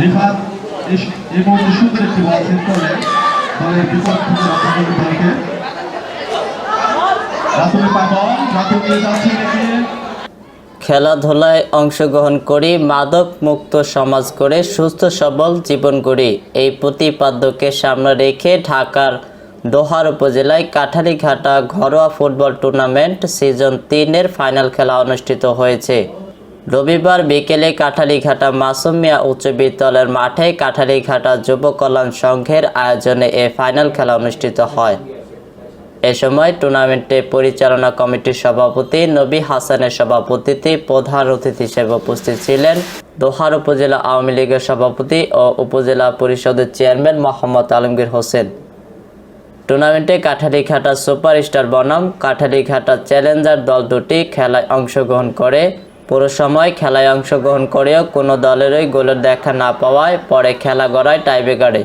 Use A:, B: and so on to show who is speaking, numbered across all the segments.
A: রিফাত, এই- মুহূর্তে সুন্দর একটি বল সেট দলের বিপক্ষ রক্ষা করলেন দলকে
B: খেলাধুলায় অংশগ্রহণ করি, মাদক মুক্ত সমাজ করে সুস্থ সবল জীবন গড়ি। এই প্রতিপাদ্যকে সামনে রেখে ঢাকার দোহার উপজেলায় কাঠারিঘাটা ঘরোয়া ফুটবল টুর্নামেন্ট সিজন তিনের ফাইনাল খেলা অনুষ্ঠিত হয়েছে। রবিবার বিকেলে কাঠালিঘাটা মাসুম মিয়া উচ্চ বিদ্যালয়ের মাঠে কাঠালিঘাটা যুব কল্যাণ সংঘের আয়োজনে এ ফাইনাল খেলা অনুষ্ঠিত হয়। এ সময় টুর্নামেন্টে পরিচালনা কমিটির সভাপতি নবী হাসানের সভাপতিতে প্রধান অতিথি হিসেবে উপস্থিত ছিলেন দোহার উপজেলা আওয়ামী লীগের সভাপতি ও উপজেলা পরিষদের চেয়ারম্যান মোহাম্মদ আলমগীর হোসেন। টুর্নামেন্টে কাঠালিঘাটা সুপারস্টার বনাম কাঠালিঘাটা চ্যালেঞ্জার দল দুটি খেলায় অংশগ্রহণ করে। পুরো সময় খেলায় অংশগ্রহণ করেও কোনো দলেরই গোলের দেখা না পাওয়ায় পরে খেলা গড়ায় টাইব্রেকারে।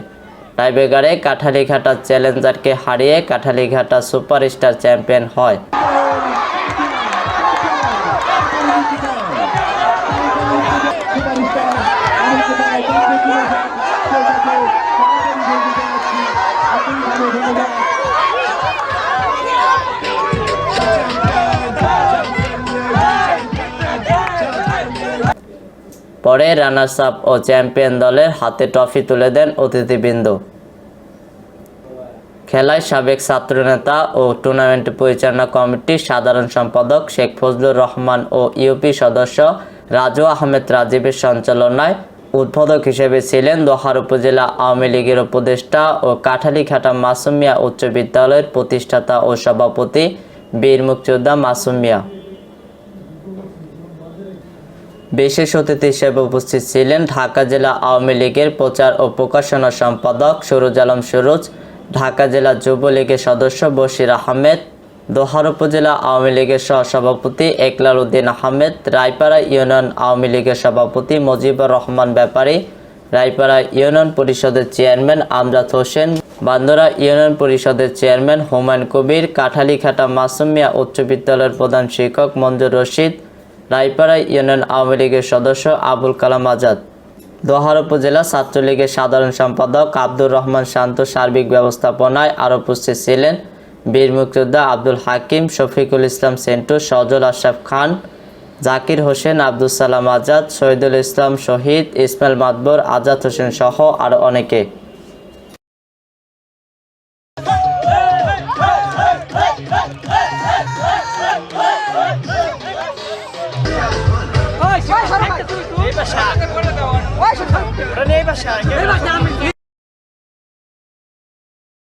B: টাইব্রেকারে কাঠালিঘাটা চ্যালেঞ্জারকে হারিয়ে কাঠালিঘাটা সুপারস্টার চ্যাম্পিয়ন হয়। পরে রানার্স আপ ও চ্যাম্পিয়ন দলের হাতে ট্রফি তুলে দেন অতিথিবৃন্দ। খেলায় সাবেক ছাত্রনেতা ও টুর্নামেন্ট পরিচালনা কমিটির সাধারণ সম্পাদক শেখ ফজলুর রহমান ও ইউপি সদস্য রাজু আহমেদ রাজীবের সঞ্চালনায় উদ্বোধক হিসেবে ছিলেন দোহার উপজেলা আওয়ামী লীগের উপদেষ্টা ও কাঠালিঘাটা মাসুমিয়া উচ্চ বিদ্যালয়ের প্রতিষ্ঠাতা ও সভাপতি বীর মুক্তিযোদ্ধা মাসুম বিশেষ অতিথি হিসেবে উপস্থিত ছিলেন ঢাকা জেলা আওয়ামী লীগের প্রচার ও প্রকাশনা সম্পাদক সুরুজ আলম সুরুজ, ঢাকা জেলা যুবলীগের সদস্য বশির আহমেদ, দোহার উপজেলা আওয়ামী লীগের সহসভাপতি একলাল উদ্দিন আহমেদ, রায়পাড়া ইউনিয়ন আওয়ামী লীগের সভাপতি মুজিবুর রহমান ব্যাপারী, রায়পাড়া ইউনিয়ন পরিষদের চেয়ারম্যান আমজাদ হোসেন, বান্দরা ইউনিয়ন পরিষদের চেয়ারম্যান হুমায়ুন কবির, কাঠালিঘাটা মাসুমিয়া উচ্চ বিদ্যালয়ের প্রধান শিক্ষক মঞ্জুর রশিদ রায়পাড়া ইউনিয়ন আওয়ামী লীগের সদস্য আবুল কালাম আজাদ। দোহার উপজেলা ছাত্রলীগের সাধারণ সম্পাদক আব্দুর রহমান শান্ত সার্বিক ব্যবস্থাপনায় আরও উপস্থিত ছিলেন বীর মুক্তিযোদ্ধা আব্দুল হাকিম, শফিকুল ইসলাম সেন্টু সজল আশরাফ খান, জাকির হোসেন আব্দুল সালাম আজাদ, শহীদুল ইসলাম শহীদ, ইসমাইল মাতবর, আজাদ হোসেন সহ আরও অনেকে।
C: ওই